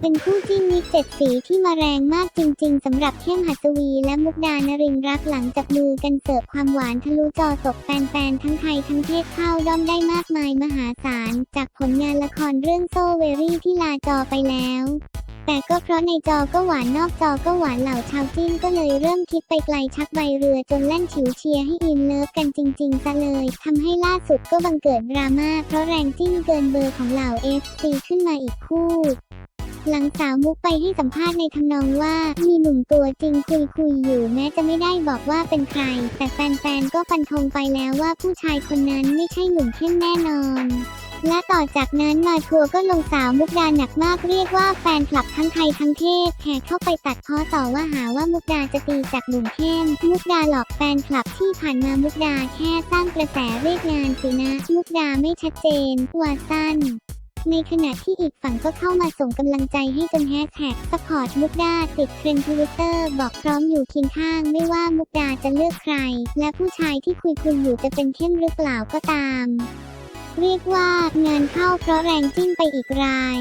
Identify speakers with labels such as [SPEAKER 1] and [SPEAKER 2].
[SPEAKER 1] เป็นคู่จิ้นมิกเจ็ดสีที่มาแรงมากจริง ๆสำหรับเข้มหัสวีและมุกดานรินรักหลังจับมือกันเสิร์ฟความหวานทะลุจอตกแฟนๆทั้งไทยทั้งเทศเข้าด้อมได้มากมายมหาศาล จากผลงานละครเรื่องโซเวอรี่ที่ลาจอไปแล้วแต่ก็เพราะในจอก็หวานนอกจอก็หวานเหล่าชาวจิ้นก็เลยเริ่มคิดไปไกลชักใบเรือจนแล่นฉิวเชียร์ให้อินเลิฟกันจริงๆซะเลยทำให้ล่าสุดก็บังเกิดดราม่าเพราะแรงจิ้นเกินเบอร์ของเหล่าเอฟซีขึ้นมาอีกคู่ หลังสาวมุกไปให้สัมภาษณ์ในทำนองว่า มีหนุ่มตัวจริงคุยคุยอยู่แม้จะไม่ได้บอกว่าเป็นใคร แต่แฟนๆ ก็ฟันธงไปแล้วว่าผู้ชายคนนั้นไม่ใช่หนุ่มเข้มแน่นอนและต่อจากนั้นมาทัวร์ก็ลงสาวมุกดาหนักมากเรียกว่าแฟนคลับทั้งไทยทั้งเทศแห่เข้าไปตัดพ้อต่อว่าหาว่ามุกดาจะตีจากหนุ่มเข้ม มุกดาหลอกแฟนคลับที่ผ่านมามุกดาแค่สร้างกระแสเรียกงานสินะ มุกดาไม่ชัดเจนว่าสั้น ในขณะที่อีกฝั่งก็เข้ามาส่งกำลังใจให้จนแฮชแท็กสปอร์ตมุกดาติดเทรนด์ทวิตเตอร์บอกพร้อมอยู่เคียงข้างไม่ว่ามุกดาจะเลือกใคร และผู้ชายที่คุยคุยอยู่จะเป็นเข้มหรือเปล่าก็ตาม เรียกว่างานเข้าเพราะแรงจิ้นไปอีกราย